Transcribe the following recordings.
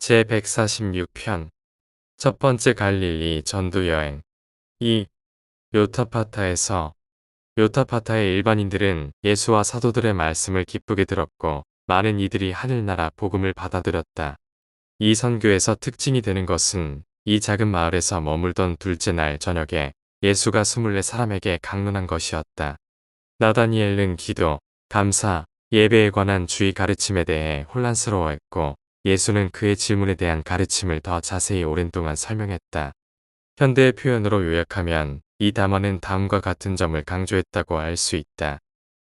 제146편 첫 번째 갈릴리 전도 여행 2. 요타파타에서 요타파타의 일반인들은 예수와 사도들의 말씀을 기쁘게 들었고 많은 이들이 하늘나라 복음을 받아들였다. 이 선교에서 특징이 되는 것은 이 작은 마을에서 머물던 둘째 날 저녁에 예수가 24사람에게 강론한 것이었다. 나다니엘은 기도, 감사, 예배에 관한 주의 가르침에 대해 혼란스러워했고 예수는 그의 질문에 대한 가르침을 더 자세히 오랜 동안 설명했다. 현대의 표현으로 요약하면 이 담화는 다음과 같은 점을 강조했다고 알 수 있다.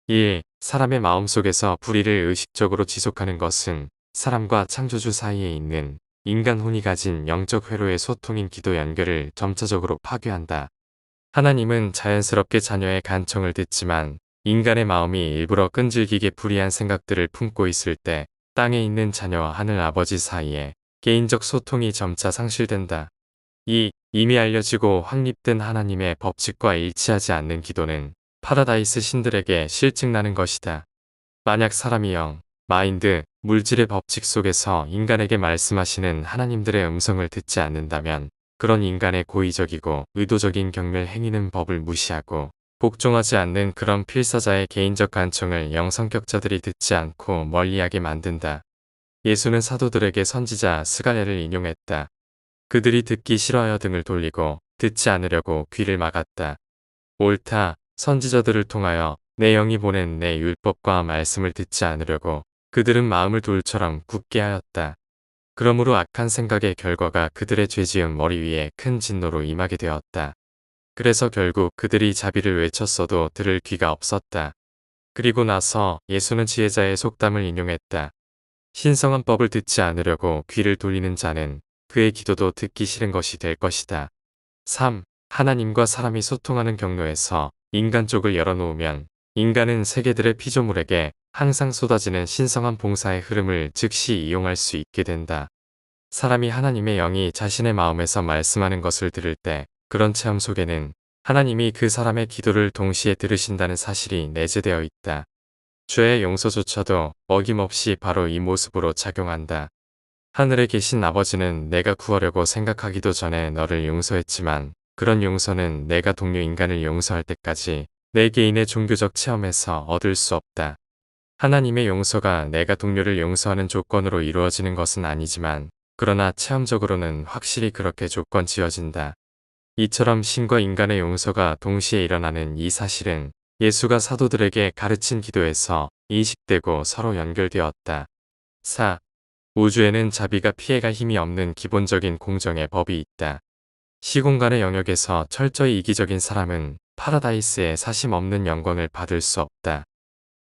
1. 사람의 마음속에서 불의를 의식적으로 지속하는 것은 사람과 창조주 사이에 있는 인간 혼이 가진 영적 회로의 소통인 기도 연결을 점차적으로 파괴한다. 하나님은 자연스럽게 자녀의 간청을 듣지만 인간의 마음이 일부러 끈질기게 불의한 생각들을 품고 있을 때 땅에 있는 자녀와 하늘 아버지 사이에 개인적 소통이 점차 상실된다. 2. 이미 알려지고 확립된 하나님의 법칙과 일치하지 않는 기도는 파라다이스 신들에게 실증나는 것이다. 만약 사람이 영, 마인드, 물질의 법칙 속에서 인간에게 말씀하시는 하나님들의 음성을 듣지 않는다면 그런 인간의 고의적이고 의도적인 경멸 행위는 법을 무시하고 복종하지 않는 그런 필사자의 개인적 간청을 영성격자들이 듣지 않고 멀리하게 만든다. 예수는 사도들에게 선지자 스갈레를 인용했다. 그들이 듣기 싫어하여 등을 돌리고 듣지 않으려고 귀를 막았다. 옳다. 선지자들을 통하여 내 영이 보낸 내 율법과 말씀을 듣지 않으려고 그들은 마음을 돌처럼 굳게 하였다. 그러므로 악한 생각의 결과가 그들의 죄지은 머리 위에 큰 진노로 임하게 되었다. 그래서 결국 그들이 자비를 외쳤어도 들을 귀가 없었다. 그리고 나서 예수는 지혜자의 속담을 인용했다. 신성한 법을 듣지 않으려고 귀를 돌리는 자는 그의 기도도 듣기 싫은 것이 될 것이다. 3. 하나님과 사람이 소통하는 경로에서 인간 쪽을 열어놓으면 인간은 세계들의 피조물에게 항상 쏟아지는 신성한 봉사의 흐름을 즉시 이용할 수 있게 된다. 사람이 하나님의 영이 자신의 마음에서 말씀하는 것을 들을 때 그런 체험 속에는 하나님이 그 사람의 기도를 동시에 들으신다는 사실이 내재되어 있다. 죄의 용서조차도 어김없이 바로 이 모습으로 작용한다. 하늘에 계신 아버지는 내가 구하려고 생각하기도 전에 너를 용서했지만 그런 용서는 내가 동료 인간을 용서할 때까지 내 개인의 종교적 체험에서 얻을 수 없다. 하나님의 용서가 내가 동료를 용서하는 조건으로 이루어지는 것은 아니지만 그러나 체험적으로는 확실히 그렇게 조건 지어진다. 이처럼 신과 인간의 용서가 동시에 일어나는 이 사실은 예수가 사도들에게 가르친 기도에서 인식되고 서로 연결되었다. 4. 우주에는 자비가 피해갈 힘이 없는 기본적인 공정의 법이 있다. 시공간의 영역에서 철저히 이기적인 사람은 파라다이스의 사심 없는 영광을 받을 수 없다.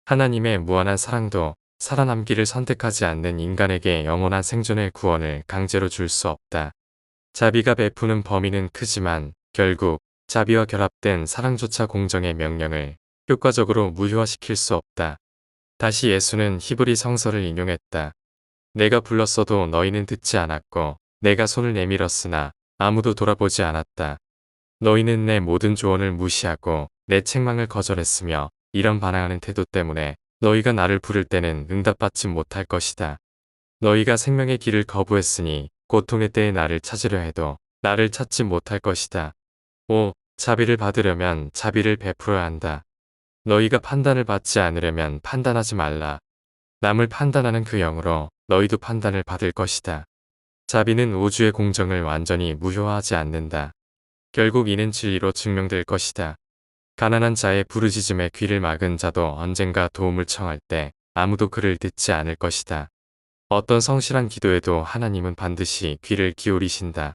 하나님의 무한한 사랑도 살아남기를 선택하지 않는 인간에게 영원한 생존의 구원을 강제로 줄 수 없다. 자비가 베푸는 범위는 크지만 결국 자비와 결합된 사랑조차 공정의 명령을 효과적으로 무효화시킬 수 없다. 다시 예수는 히브리 성서를 인용했다. 내가 불렀어도 너희는 듣지 않았고 내가 손을 내밀었으나 아무도 돌아보지 않았다. 너희는 내 모든 조언을 무시하고 내 책망을 거절했으며 이런 반항하는 태도 때문에 너희가 나를 부를 때는 응답받지 못할 것이다. 너희가 생명의 길을 거부했으니 고통의 때에 나를 찾으려 해도 나를 찾지 못할 것이다. 5. 자비를 받으려면 자비를 베풀어야 한다. 너희가 판단을 받지 않으려면 판단하지 말라. 남을 판단하는 그 영으로 너희도 판단을 받을 것이다. 자비는 우주의 공정을 완전히 무효화하지 않는다. 결국 이는 진리로 증명될 것이다. 가난한 자의 부르짖음에 귀를 막은 자도 언젠가 도움을 청할 때 아무도 그를 듣지 않을 것이다. 어떤 성실한 기도에도 하나님은 반드시 귀를 기울이신다.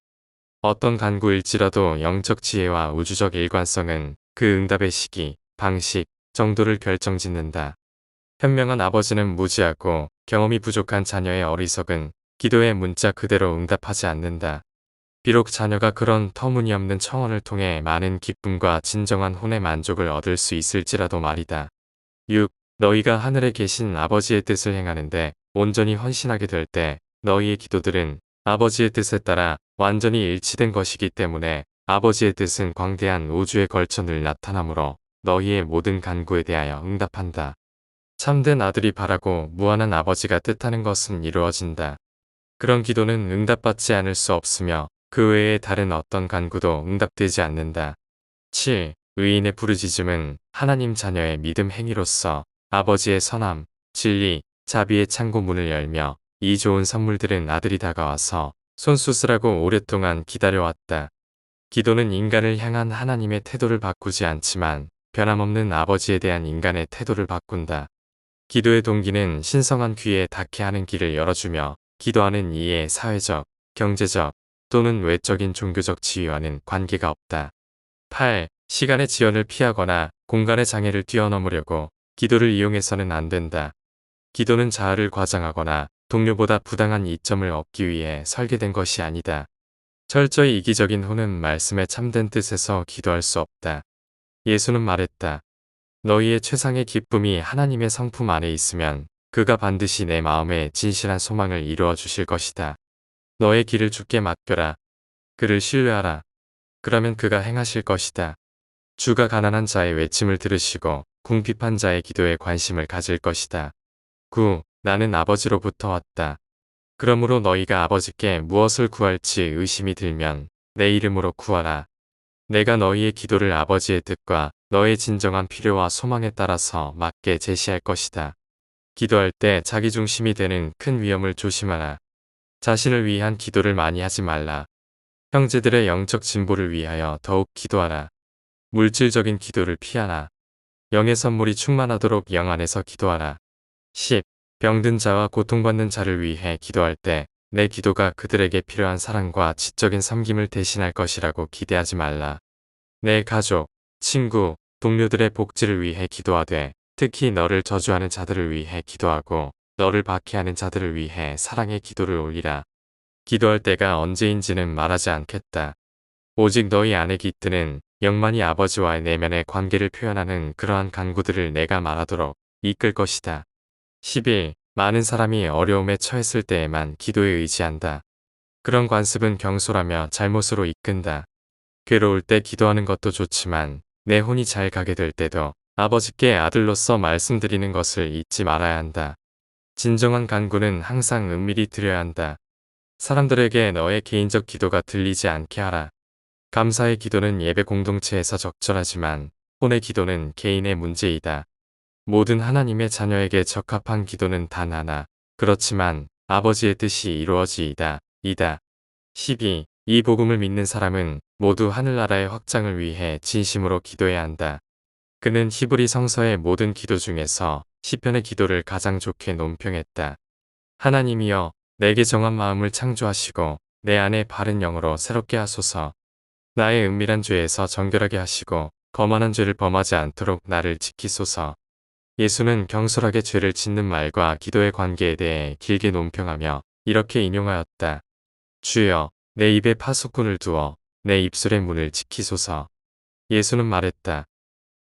어떤 간구일지라도 영적 지혜와 우주적 일관성은 그 응답의 시기, 방식, 정도를 결정짓는다. 현명한 아버지는 무지하고 경험이 부족한 자녀의 어리석은 기도의 문자 그대로 응답하지 않는다. 비록 자녀가 그런 터무니없는 청원을 통해 많은 기쁨과 진정한 혼의 만족을 얻을 수 있을지라도 말이다. 6. 너희가 하늘에 계신 아버지의 뜻을 행하는데 온전히 헌신하게 될 때 너희의 기도들은 아버지의 뜻에 따라 완전히 일치된 것이기 때문에 아버지의 뜻은 광대한 우주에 걸쳐 늘 나타나므로 너희의 모든 간구에 대하여 응답한다. 참된 아들이 바라고 무한한 아버지가 뜻하는 것은 이루어진다. 그런 기도는 응답받지 않을 수 없으며 그 외에 다른 어떤 간구도 응답되지 않는다. 7. 의인의 부르짖음은 하나님 자녀의 믿음 행위로서 아버지의 선함, 진리, 자비의 창고 문을 열며 이 좋은 선물들은 아들이 다가와서 손수스라고 오랫동안 기다려왔다. 기도는 인간을 향한 하나님의 태도를 바꾸지 않지만 변함없는 아버지에 대한 인간의 태도를 바꾼다. 기도의 동기는 신성한 귀에 닿게 하는 길을 열어주며 기도하는 이의 사회적, 경제적 또는 외적인 종교적 지위와는 관계가 없다. 8. 시간의 지연을 피하거나 공간의 장애를 뛰어넘으려고 기도를 이용해서는 안 된다. 기도는 자아를 과장하거나 동료보다 부당한 이점을 얻기 위해 설계된 것이 아니다. 철저히 이기적인 호는 말씀의 참된 뜻에서 기도할 수 없다. 예수는 말했다. 너희의 최상의 기쁨이 하나님의 성품 안에 있으면 그가 반드시 내 마음에 진실한 소망을 이루어 주실 것이다. 너의 길을 주께 맡겨라. 그를 신뢰하라. 그러면 그가 행하실 것이다. 주가 가난한 자의 외침을 들으시고 궁핍한 자의 기도에 관심을 가질 것이다. 9. 나는 아버지로부터 왔다. 그러므로 너희가 아버지께 무엇을 구할지 의심이 들면 내 이름으로 구하라. 내가 너희의 기도를 아버지의 뜻과 너의 진정한 필요와 소망에 따라서 맞게 제시할 것이다. 기도할 때 자기 중심이 되는 큰 위험을 조심하라. 자신을 위한 기도를 많이 하지 말라. 형제들의 영적 진보를 위하여 더욱 기도하라. 물질적인 기도를 피하라. 영의 선물이 충만하도록 영 안에서 기도하라. 10. 병든 자와 고통받는 자를 위해 기도할 때 내 기도가 그들에게 필요한 사랑과 지적인 섬김을 대신할 것이라고 기대하지 말라. 내 가족, 친구, 동료들의 복지를 위해 기도하되 특히 너를 저주하는 자들을 위해 기도하고 너를 박해하는 자들을 위해 사랑의 기도를 올리라. 기도할 때가 언제인지는 말하지 않겠다. 오직 너희 안에 깃드는 영만이 아버지와의 내면의 관계를 표현하는 그러한 간구들을 내가 말하도록 이끌 것이다. 11. 많은 사람이 어려움에 처했을 때에만 기도에 의지한다. 그런 관습은 경솔하며 잘못으로 이끈다. 괴로울 때 기도하는 것도 좋지만 내 혼이 잘 가게 될 때도 아버지께 아들로서 말씀드리는 것을 잊지 말아야 한다. 진정한 간구는 항상 은밀히 드려야 한다. 사람들에게 너의 개인적 기도가 들리지 않게 하라. 감사의 기도는 예배 공동체에서 적절하지만 혼의 기도는 개인의 문제이다. 모든 하나님의 자녀에게 적합한 기도는 단 하나. 그렇지만 아버지의 뜻이 이루어지이다. 이다. 12. 이 복음을 믿는 사람은 모두 하늘나라의 확장을 위해 진심으로 기도해야 한다. 그는 히브리 성서의 모든 기도 중에서 시편의 기도를 가장 좋게 논평했다. 하나님이여 내게 정한 마음을 창조하시고 내 안에 바른 영으로 새롭게 하소서. 나의 은밀한 죄에서 정결하게 하시고 거만한 죄를 범하지 않도록 나를 지키소서. 예수는 경솔하게 죄를 짓는 말과 기도의 관계에 대해 길게 논평하며 이렇게 인용하였다. 주여, 내 입에 파수꾼을 두어 내 입술의 문을 지키소서. 예수는 말했다.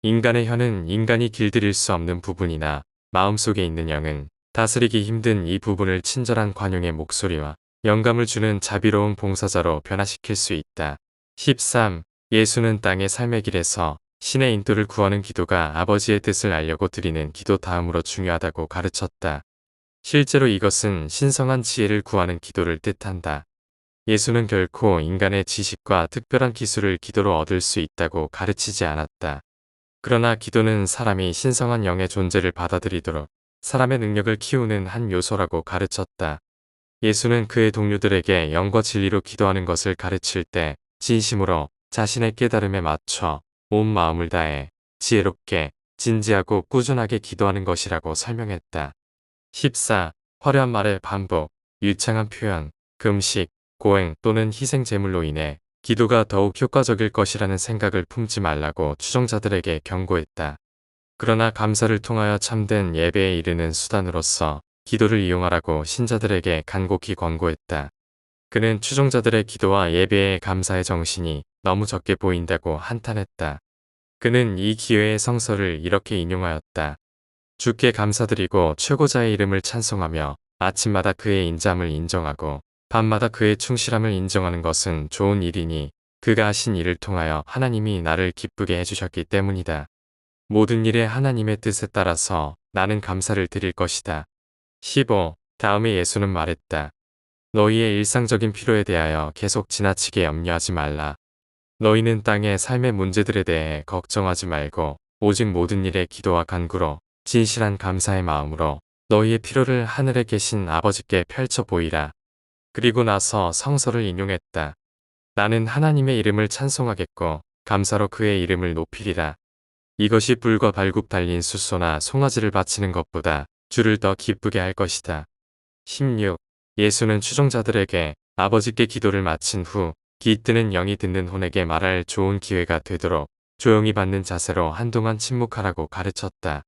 인간의 혀는 인간이 길들일 수 없는 부분이나 마음속에 있는 영은 다스리기 힘든 이 부분을 친절한 관용의 목소리와 영감을 주는 자비로운 봉사자로 변화시킬 수 있다. 13. 예수는 땅의 삶의 길에서 신의 인도를 구하는 기도가 아버지의 뜻을 알려고 드리는 기도 다음으로 중요하다고 가르쳤다. 실제로 이것은 신성한 지혜를 구하는 기도를 뜻한다. 예수는 결코 인간의 지식과 특별한 기술을 기도로 얻을 수 있다고 가르치지 않았다. 그러나 기도는 사람이 신성한 영의 존재를 받아들이도록 사람의 능력을 키우는 한 요소라고 가르쳤다. 예수는 그의 동료들에게 영과 진리로 기도하는 것을 가르칠 때 진심으로 자신의 깨달음에 맞춰 온 마음을 다해 지혜롭게 진지하고 꾸준하게 기도하는 것이라고 설명했다. 14. 화려한 말의 반복, 유창한 표현, 금식, 고행 또는 희생 제물로 인해 기도가 더욱 효과적일 것이라는 생각을 품지 말라고 추종자들에게 경고했다. 그러나 감사를 통하여 참된 예배에 이르는 수단으로서 기도를 이용하라고 신자들에게 간곡히 권고했다. 그는 추종자들의 기도와 예배의 감사의 정신이 너무 적게 보인다고 한탄했다. 그는 이 기회의 성서를 이렇게 인용하였다. 주께 감사드리고 최고자의 이름을 찬송하며 아침마다 그의 인잠을 인정하고 밤마다 그의 충실함을 인정하는 것은 좋은 일이니 그가 하신 일을 통하여 하나님이 나를 기쁘게 해주셨기 때문이다. 모든 일에 하나님의 뜻에 따라서 나는 감사를 드릴 것이다. 15. 다음에 예수는 말했다. 너희의 일상적인 필요에 대하여 계속 지나치게 염려하지 말라. 너희는 땅의 삶의 문제들에 대해 걱정하지 말고 오직 모든 일에 기도와 간구로 진실한 감사의 마음으로 너희의 필요를 하늘에 계신 아버지께 펼쳐 보이라. 그리고 나서 성서를 인용했다. 나는 하나님의 이름을 찬송하겠고 감사로 그의 이름을 높이리라. 이것이 불과 발굽 달린 숫소나 송아지를 바치는 것보다 주를 더 기쁘게 할 것이다. 16. 예수는 추종자들에게 아버지께 기도를 마친 후 기뜨는 영이 듣는 혼에게 말할 좋은 기회가 되도록 조용히 받는 자세로 한동안 침묵하라고 가르쳤다.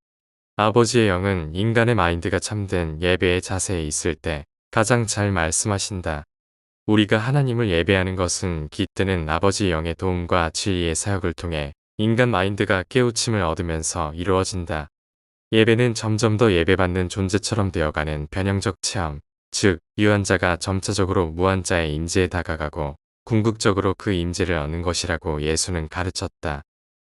아버지의 영은 인간의 마인드가 참된 예배의 자세에 있을 때 가장 잘 말씀하신다. 우리가 하나님을 예배하는 것은 기뜨는 아버지의 영의 도움과 진리의 사역을 통해 인간 마인드가 깨우침을 얻으면서 이루어진다. 예배는 점점 더 예배받는 존재처럼 되어가는 변형적 체험, 즉 유한자가 점차적으로 무한자의 임재에 다가가고 궁극적으로 그 임재를 얻는 것이라고 예수는 가르쳤다.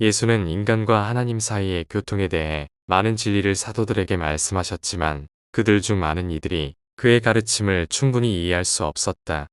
예수는 인간과 하나님 사이의 교통에 대해 많은 진리를 사도들에게 말씀하셨지만 그들 중 많은 이들이 그의 가르침을 충분히 이해할 수 없었다.